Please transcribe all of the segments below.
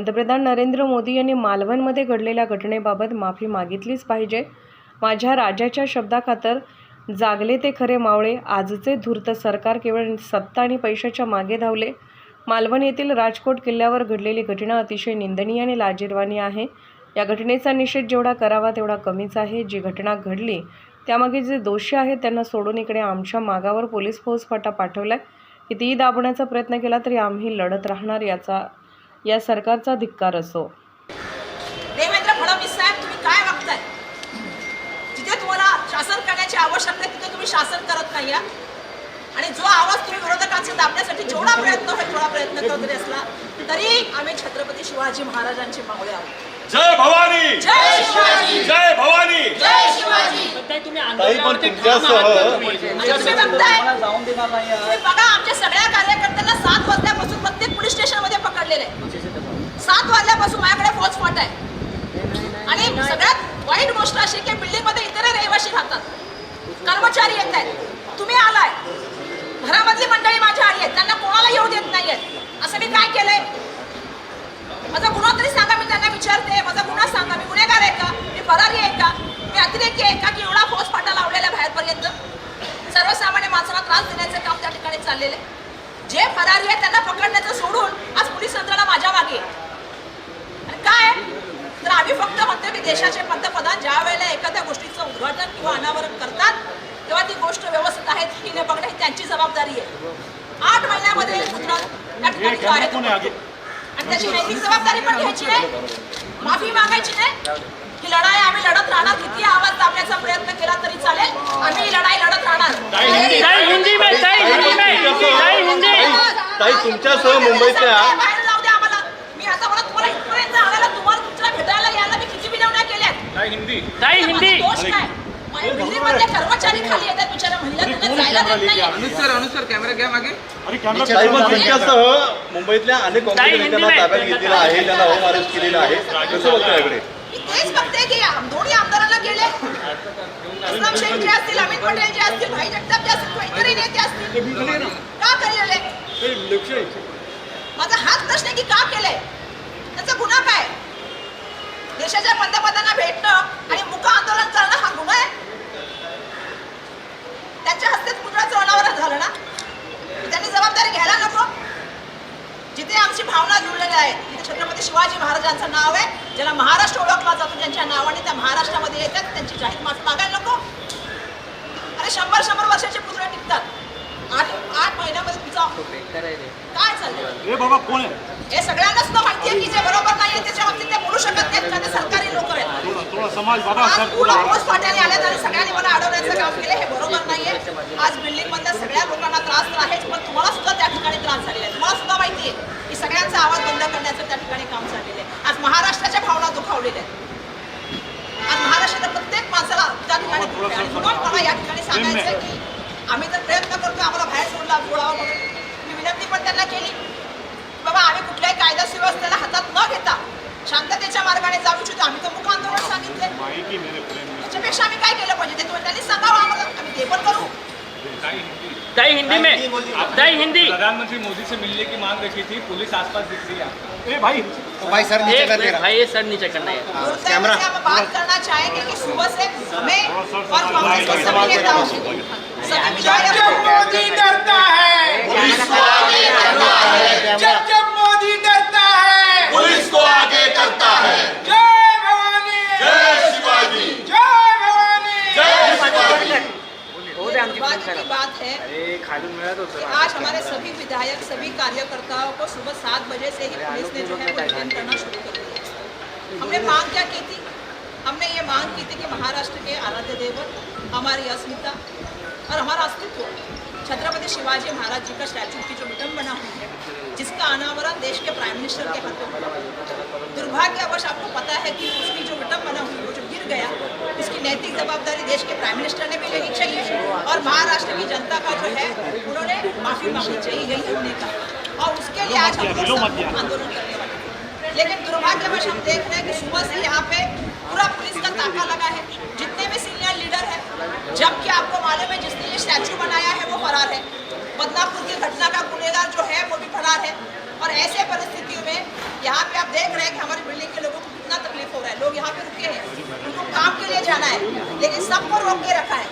पंतप्रधान नरेंद्र मोदी यांनी मालवणमध्ये घडलेल्या घटनेबाबत माफी मागितलीच पाहिजे. माझ्या राजाच्या शब्दाखातर जागले ते खरे मावळे आजचे धूर्त सरकार केवळ सत्ता आणि पैशाच्या मागे धावले. मालवण येथील राजकोट किल्ल्यावर घडलेली घटना अतिशय निंदनीय आणि लाजीरवाणी आहे. या घटनेचा निषेध जेवढा करावा तेवढा कमीच आहे. जी घटना घडली त्यामागे जे दोषी आहेत त्यांना सोडून इकडे आमच्या मागावर पोलीस फौजफाटा आहे कितीही दाबण्याचा प्रयत्न केला तरी आम्ही लढत राहणार याचा या सरकारचा धिक्कार असो. देवेंद्र फडणवीस साहेब तुम्ही काय वागताय? जिथे तुम्हाला शासन करण्याची आवश्यकता आहे तिथे तुम्ही शासन करत नाही. आणि जो आवाज तुम्ही विरोधकांचे दाबण्यासाठी जेवढा प्रयत्न होईल तेवढा प्रयत्न करत जरी असला तरी आम्ही छत्रपती शिवाजी महाराजांचे मावळे आहोत. जय भवानी! जय शिवाजी! जय भवानी! जय शिवाजी! तुम्ही बघताय तुम्ही बघा आमच्या सगळ्या कार्यकर्त्यांना सात वाजल्यापासून प्रत्येक पोलीस स्टेशनमध्ये पकडलेलं. आहे सात वाजल्यापासून माझ्याकडे फॉल्स स्पॉट आहे. आणि सगळ्यात वाईट गोष्ट अशी की बिल्डिंगमध्ये इतर रहिवाशी राहतात. कर्मचारी येत आहेत. तुम्ही आलाय. घरामधली मंडळी माझ्या आली आहेत. त्यांना कोणाला येऊ देत नाहीयेत असं मी काय केलंय? माझा गुन्हा तरी सांगा मी त्यांना विचारते. माझा गुन्हा सांगा. मी गुन्हेगार आहे का? मी फरारी आहे का? मी अतिरेकी आहे का? की एवढा फौज फाटा लावलेला बाहेरपर्यंत? सर्वसामान्य माणसाला त्रास देण्याचं काम त्या ठिकाणी चाललेलं आहे. जे फरारी आहे त्यांना पकडण्याचं सोडून आज पोलीस यंत्रणा माझ्या मागे आहे. काय? तर आम्ही फक्त म्हणतो की देशाचे पंतप्रधान ज्या वेळेला एखाद्या गोष्टीचं उद्घाटन किंवा अनावरण करतात तेव्हा ती गोष्ट व्यवस्थित आहे की नाही बघणं ही त्यांची जबाबदारी आहे. आठ महिन्यामध्ये त्या ठिकाणी आहे आणि त्याची नैतिक जबाबदारी पण घ्यायची नाही माफी मागायची नाही. ही लढाई आम्ही लढत राहणार. किती आवाज दाबण्याचा प्रयत्न केला तरी चालेल. आम्ही ही लढाई लढत राहणार. तुमच्यासह मुंबईतल्या मी आता म्हणत तुम्हाला इथपर्यंत आणायला तुम्हाला तुमच्या भेटायला यायला मी किती विनवण्या हिंदी. दोष काय? कर्मचारी खाली येतात बिचारा मुंबईतल्या अनेक काँग्रेस हिंदी नेत्यांना. ताब्यात घेतलेलं आहे त्यांना होम अरेस्ट केलेलं आहे. कसं बघताय याकडे मी तेच बघते की आम- दोन्ही आमदारांना केले. असलम शेख जे असतील अमित पटेल जे असतील भाई जगताप जे असतील किंवा इतरही नेते असतील. का केलेले माझा हाच प्रश्न आहे की का केलंय त्याचा गुन्हा काय? देशाच्या पंतप्रधानांना भेटणं आणि मुख आंदोलन करणं हा गुन्हा आहे? त्यांच्या हस्तेच मुद्राचं अनावरण झालं ना? त्यांनी जबाबदारी घ्यायला नको. जिथे आमची भावना जुळलेल्या आहेत तिथे छत्रपती शिवाजी महाराजांचं नाव आहे ज्याला महाराष्ट्र ओळखला जातो ज्यांच्या नावाने त्या त्यांची जाहीर माफी मागायला नको. अरे शंभर शंभर वर्षाचे पुतळे टिकतात. आठ आठ महिन्यामध्ये तुमचा काय चाललंय? हे बाबा कोण आहे? हे सगळ्यांनाच तर माहितीये की जे बरोबर नाहीये त्याच्या बाबतीत ते बोलू शकत नाहीत. कारण सरकारी लोक आहेत. समाज बाबा पूर्ण पुढे पोस्ट फाट्याने आल्यात आणि सगळ्यांनी मला अडवण्याचं काम केलं. हे बरोबर नाहीये. आज बिल्डिंग मधल्या सगळ्या लोकांना त्रास तर आहेच पण तुम्हाला सुद्धा त्या ठिकाणी त्रास झालेला आहे. तुम्हाला सुद्धा माहितीये की सगळ्यांचा आवाज बंद करण्याचं त्या ठिकाणी काम झालेलं आहे. आज महाराष्ट्राच्या भावना दुखावलेल्या आहेत आज महाराष्ट्राच्या प्रत्येक माणसाला त्या ठिकाणी दुःख आहे. आणि म्हणून मला या ठिकाणी सांगायचं आहे की आम्ही तर प्रयत्न करतो आम्हाला बाहेर सोडला सोडावं म्हणून. मी विनंती पण त्यांना केली. बाबा आम्ही कुठल्याही कायदा सुव्यवस्थेला हातात न घेता शांततेच्या मार्गाने जाऊ इच्छितो. आम्ही तर मुख आंदोलन सांगितले. माहिती मेरे प्रेम त्याच्यापेक्षा आम्ही काय केलं पाहिजे ते तुम्ही त्यांनी सांगावं आम्हाला. आम्ही ते पण करू. जय हिंदी में जय हिंदी. प्रधानमंत्री मोदी से मिलने की मांग रखी थी पुलिस आसपास दिख रही है ए भाई एक मिनट भाई ये सर नीचे करना है दुर्दैव से हम बात करना चाहेंगे कि सुबह से हमें और कांग्रेस के सभी नेताओं से सभी विधायक मोदी डरता है जब जब मोदी बात है कि आज हमारे सभी विधायक सभी कार्यकर्ताओं को सुबह सात बजे से ही पुलिस ने जो है वो डिटेन करना शुरू कर दिया हमने मांग क्या की थी? हमने ये मांग की थी कि महाराष्ट्र के आराध्य देवत हमारी अस्मिता और हमारा अस्तित्व। छत्रपति शिवाजी महाराज जी का स्टैचू की जो विडम्बना हुई है जिसका अनावरण देश के प्राइम मिनिस्टर के हाथों में दुर्भाग्यवश आपको पता है कि उसकी जो विडम्बना हुई, वो जो गिर गया उसकी नैतिक जवाबदारी देश के प्राइम मिनिस्टर ने भी लेनी चाहिए और महाराष्ट्र की जनता का जो है, उन्होंने माफ़ी मांगनी चाहिए, यही हमने कहा। और उसके लिए आज हम आंदोलन करने वाले लेकिन दुर्भाग्यवश हम देख रहे हैं कि सुबह से यहाँ पे पूरा पुलिस का ताका लगा है। जितने भी सीनियर लीडर है, जबकि आपको मालूम है, जिसने ये स्टैचू बनाया है, वो फरार है बदलापुर के घटना का गुनेगार जो है वो भी फरार है और ऐसे परिस्थितियों में यहाँ पे आप देख रहे हैं कि हमारी बिल्डिंग के लोगों को कितना तकलीफ़ हो रहा है। लोग यहाँ पे रुके हैं। उनको काम के लिए जाना है लेकिन सबको रोक के रखा है।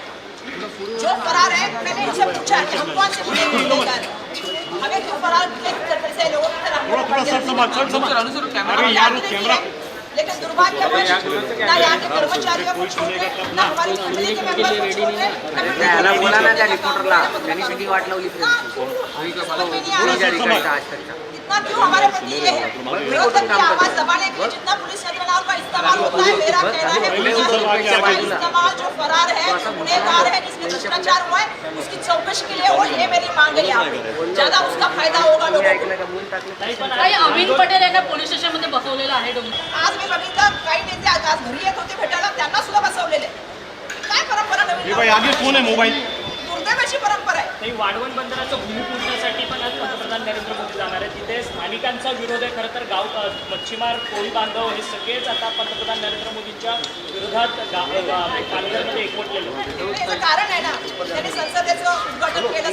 जो फरार है मैंने इनसे पूछा कि हम कौन से? हमें क्यों फरार से लोगों की किए। लेकिन दुर्भाग्यवश ना यहाँ के कर्मचारियों को छोड़ रहे ना हमारी फैमिली के मेंबर को छोड़ रहे ना त्याला बोला त्या रिपोर्टरला त्यांनी सगळी वाट लावली आज इतना क्यों हमारे प्रति ये है विरोधक की आवाज दबाने के लिए जितना पुलिस का इस्तेमाल होता है मेरा कहना है पुलिस का इस्तेमाल जो फरार है जो गुनेगार है जिसमें भ्रष्टाचार हुआ है उसकी चौकशी के लिए ये मेरी मांग है यहाँ पे ज्यादा उसका फायदा होगा लोगों को अमिन पटेल यांना पोलीस स्टेशनमध्ये बसवलेलं आहे आज मी बघितलं काही नेते आज आज घरी येत होते भेटायला त्यांना सुद्धा बसवलेले काय परंपरा नवीन? मोबाईल. दुर्दैवाची परंपरा आहे. काही वाढवण बंदराचं भूमिपूजनासाठी पण आज पंतप्रधान नरेंद्र मोदी जाणार आहेत. तिथे स्थानिकांचा विरोध आहे. खरं तर गाव मच्छीमार कोळी बांधव हे सगळेच आता पंतप्रधान नरेंद्र मोदींच्या विरोधात पालघरमध्ये एकवटलेले कारण आहे ना त्यांनी संसदेचं उद्घाटन केलं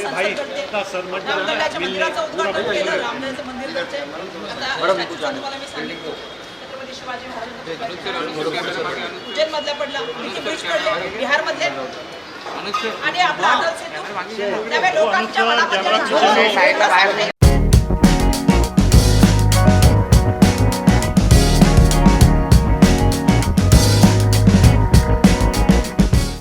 मंदिराचं उद्घाटन केलं मंदिर आता मी सांगितलं शिवाजी महाराजांचं उज्जैन मधला पडला ब्रिज पडले? बिहारमधले? आणि आपला अटल सेतू त्यामुळे लोकांच्या मनामध्ये साईडला बाहेर नाही